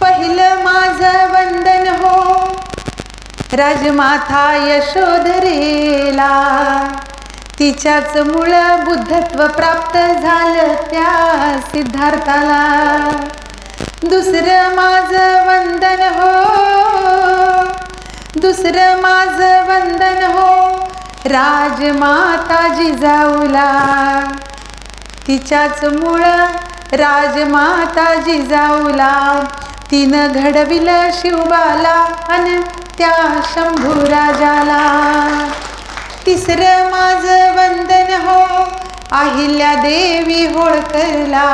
पहिलं माझं वंदन हो. राजमाथा यशोधरेला. तिच्याच मुळ बुद्धत्व प्राप्त झालं त्या सिद्धार्थाला. दुसरं माझं वंदन हो. दुसरं माझं वंदन हो. राजमाता जिजाऊला तिच्याच मुळ राजमाता जिजाऊला तिनं घडविलं शिवबाला अन त्या शंभू राजाला. तिसरं माझं वंदन हो अहिल्या देवी होळकरला.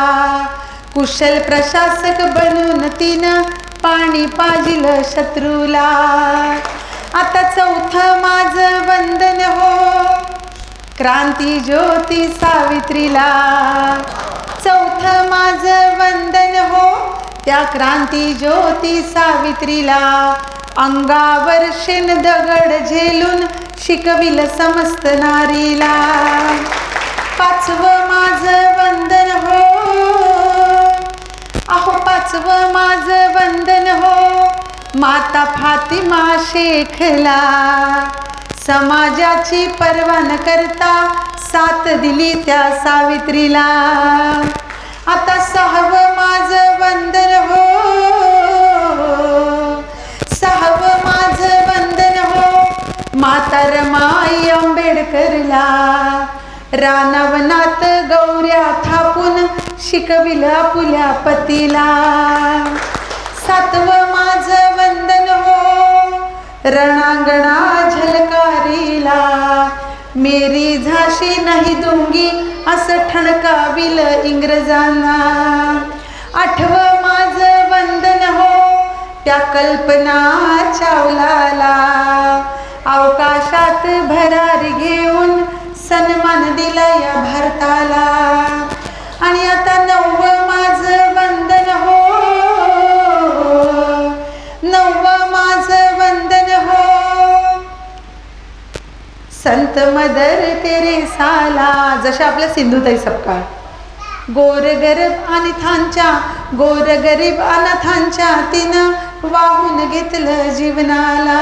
कुशल प्रशासक बनून तिनं पाणी पाजिलं शत्रूला. आता चौथं माझं वंदन हो क्रांती ज्योती सावित्रीला. मग माझं वंदन हो. त्या क्रांती ज्योती सावित्रीला अंगावर शेण दगड झेलून शिकविल समस्त नारीला. पाचवं माझं वंदन हो. अहो पाचवं माझं वंदन हो. माता फातिमा शेखला. समाजाची पर्वा न करता साथ दिली त्या सावित्रीला. आता सहाव माझं वंदन हो. सहाव माझं वंदन हो. माता रमाई आंबेडकरला रानावनात गौऱ्या थापून शिकविला पुल्या पतीला. सातव माझं वंदन हो. रणांगणा झलकारीला. मेरी झाशी नाही दुंगी असं ठणकाविल इंग्रजांना. आठवं माझं वंदन हो त्या कल्पना चावलाला. अवकाशात भरारी घेऊन सन्मान दिला या भारताला. संत मदर तेरे साला जशा आपल्या सिंधुताई सपकाळ. गोर गरीब अनाथांच्या गोर गरीब अनाथांच्या तिनं वाहून घेतलं जीवनाला.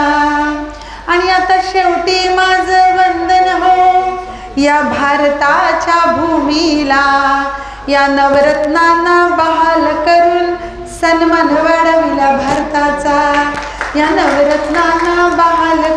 आणि आता शेवटी माझं वंदन हो या भारताच्या भूमीला. या नवरत्नांना बहाल करून सन्मान वाढविला भारताचा. या नवरत्नांना बहाल